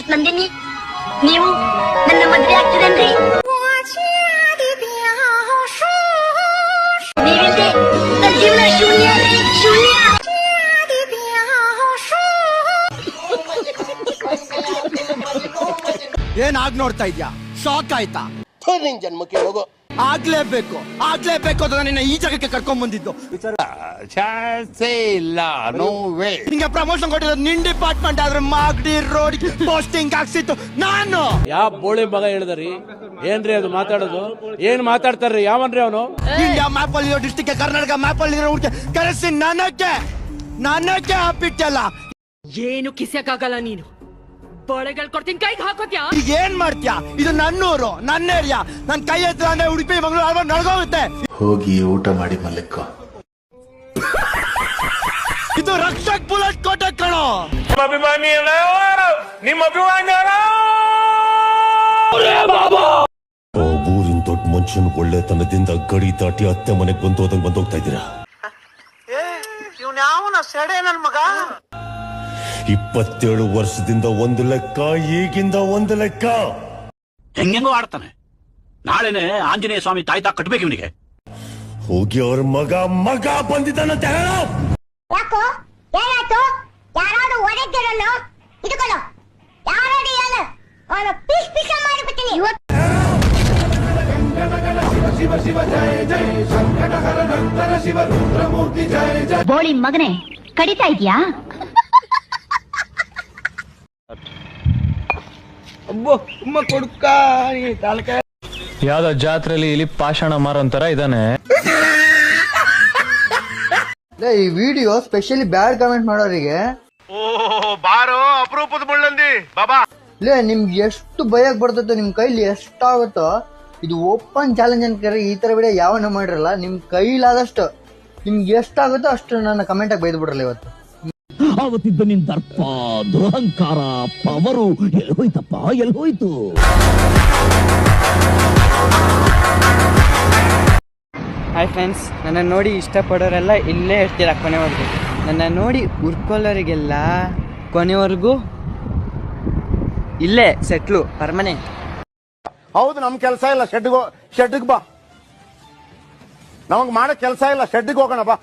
Miss Nandini. ನೀವು ನನ್ನ ಮದ್ವೆ ಆಗ್ತದೇನ್ರಿ ನೀವಿಲ್ದೆ ನನ್ನ ಜೀವನ ಶೂನ್ಯ ಶೂನ್ಯ. ಏನಾಗ್ ನೋಡ್ತಾ ಇದ್ಯಾ? ಶಾಕ್ ಆಯ್ತಾ? ನಿನ್ ಜನ್ಮಕ್ಕೆ ಹೋಗು. ಆಗ್ಲೇಬೇಕು ಆಗ್ಲೇಬೇಕು ಅಂತ ನಿನ್ನ ಈ ಜಾಗಕ್ಕೆ ಕರ್ಕೊಂಡ್ ಬಂದಿದ್ದು. ಚಾನ್ಸೇ ಇಲ್ಲ ನೋ ವೇ ನಿಂಗೆ ಪ್ರಮೋಷನ್ ಕೊಟ್ಟಿದ್ದು ನಿನ್ ಡಿಪಾರ್ಟ್ಮೆಂಟ್ ಆದ್ರೆ ಮಾಗಡಿ ರೋಡ್ ಪೋಸ್ಟಿಂಗ್ ಹಾಕ್ಸಿತ್ತು ನಾನು! ಯಾವ ಬೋಳಿ ಮಗ ಹೇಳಿದ್ರಿ? ಏನ್ರಿ ಅದು ಮಾತಾಡೋದು? ಏನ್ ಮಾತಾಡ್ತಾರ್ರಿ? ಯಾವನ್ರಿ ಅವನು? ಇಂಡಿಯಾ ಮ್ಯಾಪ್ ಅಲ್ಲಿ ಇರೋ ಡಿಸ್ಟಿಕ್ ಕರ್ನಾಟಕ ಮ್ಯಾಪ್ ಅಲ್ಲಿ ಇರೋ ಕರೆಸಿ ನನಕ್ಕೆ ನನಕ್ಕೆ ಬಿಟ್ಟಲ್ಲ ಏನು ಕಿಸಕ್ಕಾಗಲ್ಲ ನೀನು? ಬಳೆಗಳು ಕೊಡ್ತೀನಿ. ಕೈಗೆ ಹಾಕೋತ್ಯಾ? ಈಗ ಏನ್ ಮಾಡ್ತೀಯಾ? ಇದು ನನ್ನೂರು ನನ್ನ ಏರಿಯಾ ನನ್ ಕೈ ಹತ್ರ ಅಂದ್ರೆ ಉಡುಪಿ ಮಂಗಳೂರು ಅಲ್ವಾ ನಡ್ಗೋಗುತ್ತೆ. ಹೋಗಿ ಊಟ ಮಾಡಿ ಮಲ್ಲಿಕ್ಕೋ ಇದು ರಕ್ಷಕ್ ಬುಲೆಟ್ ಕೋಟೆ ಕಣೋ. ಊರಿನ ದೊಡ್ಡ ಮನುಷ್ಯನ ಒಳ್ಳೆತನದಿಂದ ಗಡಿ ದಾಟಿ ಅತ್ತೆ ಮನೆಗೆ ಬಂದು ಹೋದಂಗ್ ಬಂದೋಗ್ತಾ ಇದ್ದೀರಾ? ಇಪ್ಪತ್ತೇಳು ವರ್ಷದಿಂದ ಒಂದು ಲೆಕ್ಕ ಈಗಿಂದ ಒಂದು ಲೆಕ್ಕ. ಹೆಂಗೆಂಗೋ ಆಡ್ತಾನೆ. ನಾಳೆನೆ ಆಂಜನೇಯ ಸ್ವಾಮಿ ತಾಯ್ತಾ ಕಟ್ಬೇಕು ಇವನಿಗೆ. ಹೋಗಿ ಅವ್ರ ಮಗ ಮಗ ಬಂದಿದ್ದಾನಂತ ಹೇಳ ಯಾಕೋ? ಏನಾಯ್ತು? ಯಾರಾದ್ರೂ ಒಡೆದಿರಲ್ಲ ಇದುಕೊಳ್ಳೋ ಯಾರಾದ್ರೂ ಹೇಳು ಅವನ ಪೀಸ್ ಪೀಸ ಮಾಡಿಬಿಡ್ತೀನಿ ಬೋಳಿ ಮಗನೇ ಕಡಿತಾ ಇದೀಯಾ ಯಾವ್ದೋ ಜಾತ್ರೆಯಲ್ಲಿ ಇಲ್ಲಿ ಪಾಷಾಣ ಮಾರೋಂತರ ಇದಾನೆ. ಈ ವಿಡಿಯೋ ಸ್ಪೆಷಲಿ ಬ್ಯಾಡ್ ಕಮೆಂಟ್ ಮಾಡೋರಿಗೆ. ಬಾರೋ ಅಪರೂಪದ ಮುಳ್ಳಂದಿ. ಬಾಬಾ. ಲೇ ನಿಮ್ಗೆ ಎಷ್ಟು ಭಯ ಬರ್ತೈತೋ ನಿಮ್ ಕೈಲಿ ಎಷ್ಟಾಗುತ್ತೋ. ಇದು ಓಪನ್ ಚಾಲೆಂಜ್ ಅಂತ ಈ ತರ ವಿಡಿಯೋ ಯಾವನ್ನ ಮಾಡಿರಲ್ಲ. ನಿಮ್ ಕೈಲಾದಷ್ಟು. ನಿಮ್ಗೆ ಎಷ್ಟಾಗುತ್ತೋ ಅಷ್ಟು ನನ್ನ ಕಮೆಂಟ್ ಆಗಿ ಬೈದ್ ಬಿಡ್ರಲ್ಲ ಇವತ್ತು. ಆವತ್ತಿದ್ದ ನಿನ್ ದರ್ಪ ದುರಹಂಕಾರ ಪವರು. ಎಲ್ಲಿ ಹೋಯ್ತಪ್ಪ? ಎಲ್ಲಿ ಹೋಯ್ತು? ಹಾಯ್ ಫ್ರೆಂಡ್ಸ್ ನನ್ನ ನೋಡಿ ಇಷ್ಟಪಡೋರೆಲ್ಲ ಇಲ್ಲೇ ಇರ್ತೀರ ಕೊನೆವರೆಗೂ? ನನ್ನ ನೋಡಿ ಉರ್ಕೊಳ್ಳೋರಿಗೆಲ್ಲ ಕೊನೆವರೆಗೂ ಇಲ್ಲೇ ಸೆಟ್ಲು ಪರ್ಮನೆಂಟ್ ಹೌದು ನಮ್ ಕೆಲಸ ಇಲ್ಲ ಶೆಡ್ಗೆ ಶೆಡ್ಗೆ ಬಾ. ನಮಗ್ ಮಾಡೋ ಕೆಲಸ ಇಲ್ಲ ಶೆಡ್ಗೆ ಹೋಗೋಣ ಬಾ.